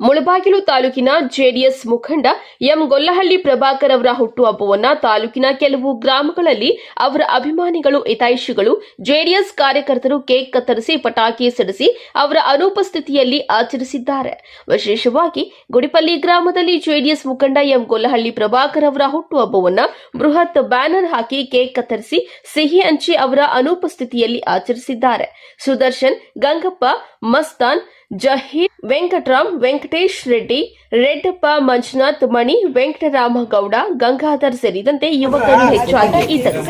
ಮುಳಬಾಗಿಲು ತಾಲೂಕಿನ ಜೆಡಿಎಸ್ ಮುಖಂಡ ಎಂ ಗೊಲ್ಲಹಳ್ಳಿ ಪ್ರಭಾಕರ್ ಅವರ ಹುಟ್ಟುಹಬ್ಬವನ್ನ ತಾಲೂಕಿನ ಕೆಲವು ಗ್ರಾಮಗಳಲ್ಲಿ ಅವರ ಅಭಿಮಾನಿಗಳು ಹಿತೈಷಿಗಳು ಜೆಡಿಎಸ್ ಕಾರ್ಯಕರ್ತರು ಕೇಕ್ ಕತ್ತರಿಸಿ ಪಟಾಕಿ ಸಿಡಿಸಿ ಅವರ ಅನುಪಸ್ಥಿತಿಯಲ್ಲಿ ಆಚರಿಸಿದ್ದಾರೆ. ವಿಶೇಷವಾಗಿ ಗುಡಿಪಲ್ಲಿ ಗ್ರಾಮದಲ್ಲಿ ಜೆಡಿಎಸ್ ಮುಖಂಡ ಎಂ ಗೊಲ್ಲಹಳ್ಳಿ ಪ್ರಭಾಕರ್ ಅವರ ಹುಟ್ಟುಹಬ್ಬವನ್ನ ಬೃಹತ್ ಬ್ಯಾನರ್ ಹಾಕಿ ಕೇಕ್ ಕತ್ತರಿಸಿ ಸಿಹಿ ಹಂಚಿ ಅವರ ಅನುಪಸ್ಥಿತಿಯಲ್ಲಿ ಆಚರಿಸಿದ್ದಾರೆ. ಸುದರ್ಶನ್, ಗಂಗಪ್ಪ, ಮಸ್ತಾನ್ ಜಹೀರ್, ವೆಂಕಟರಾಮ್, ವೆಂಕಟೇಶ್ ರೆಡ್ಡಿ, ರೆಡ್ಡಪ್ಪ ಮಂಜುನಾಥ್, ಮಣಿ ವೆಂಕಟರಾಮ ಗೌಡ ಗಂಗಾಧರ್ ಸೇರಿದಂತೆ ಯುವಕರು ಹೆಚ್ಚಾಗಿ ಇದ್ದರು.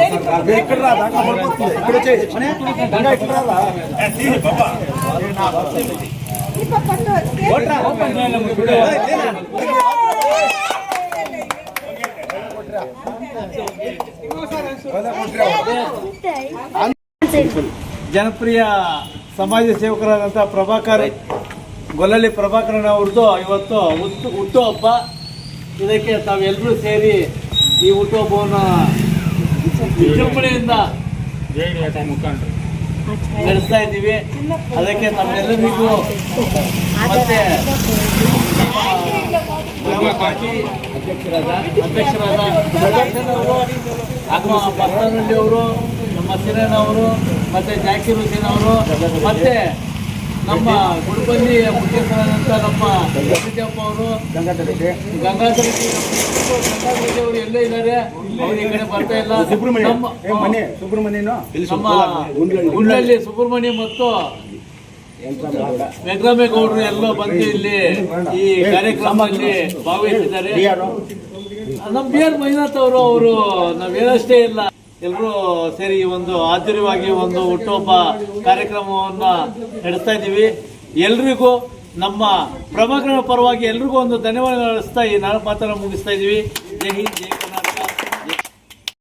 ಜನಪ್ರಿಯ ಸಮಾಜ ಸೇವಕರಾದಂಥ ಪ್ರಭಾಕರ್ ಗೊಲ್ಲಳ್ಳಿ ಪ್ರಭಾಕರಣ ಅವ್ರದ್ದು ಇವತ್ತು ಹುಟ್ಟು ಹುಟ್ಟುಹಬ್ಬ ಇದಕ್ಕೆ ತಾವೆಲ್ಲರೂ ಸೇರಿ ಈ ಹುಟ್ಟುಹಬ್ಬವನ್ನು ವಿಜೃಂಭಣೆಯಿಂದ ನಡೆಸ್ತಾ ಇದ್ದೀವಿ. ಅದಕ್ಕೆ ತಮ್ಮೆಲ್ಲರಿಗೂ ಮತ್ತೆ ಅಧ್ಯಕ್ಷರಾದ ಅಧ್ಯಕ್ಷರಾದ ಅವರು ನಮ್ಮ ಬಸವನಹಳ್ಳಿ ಅವರು ನಮ್ಮ ಸಿರನ್ ಅವರು, ಮತ್ತೆ ಜಾಕೀರ್ ಹುಸೇನ್ ಅವರು, ಮತ್ತೆ ನಮ್ಮ ಗುಡುಬಲ್ಲಿ ಮುಖ್ಯಸ್ಥರಾದಂಥ ನಮ್ಮ ಗಣಪತಿಯಪ್ಪ ಅವರು ಗಂಗಾಧರ ರೆಡ್ಡಿ. ಗಂಗಾಧರ ರೆಡ್ಡಿ ಅವರು ಎಲ್ಲೇ ಇದ್ದಾರೆ. ಅವ್ರು ಈ ಕಡೆ ಬರ್ತಾ ಇಲ್ಲ. ಸುಬ್ರಹ್ಮಣ್ಯ. ಸುಬ್ರಹ್ಮಣ್ಯನು? ನಮ್ಮ ಸುಬ್ರಹ್ಮಣ್ಯ ಮತ್ತು ವೆಂಕರಾಮೇಗೌಡರು ಎಲ್ಲೋ ಬಂದು ಇಲ್ಲಿ ಈ ಕಾರ್ಯಕ್ರಮದಲ್ಲಿ ಭಾಗವಹಿಸಿದ್ದಾರೆ. ನಮ್ಮ ಬಿ ಆರ್ ಮಂಜುನಾಥ್ ಅವರು ಅವರು ನಾವೇನಷ್ಟೇ ಇಲ್ಲ. ಎಲ್ಲರೂ ಸೇರಿ ಒಂದು ಆದ್ಯವಾಗಿ ಒಂದು ಹುಟ್ಟುಹಬ್ಬ ಕಾರ್ಯಕ್ರಮವನ್ನು ನಡೆಸ್ತಾ ಇದ್ದೀವಿ. ಎಲ್ರಿಗೂ ನಮ್ಮ ಪ್ರಮುಖರ ಪರವಾಗಿ ಎಲ್ರಿಗೂ ಒಂದು ಧನ್ಯವಾದ ನಡೆಸ್ತಾ ಈ ನಾನು ಮುಗಿಸ್ತಾ ಇದ್ದೀವಿ. ಜೈ ಹಿಂದ್, ಜೈ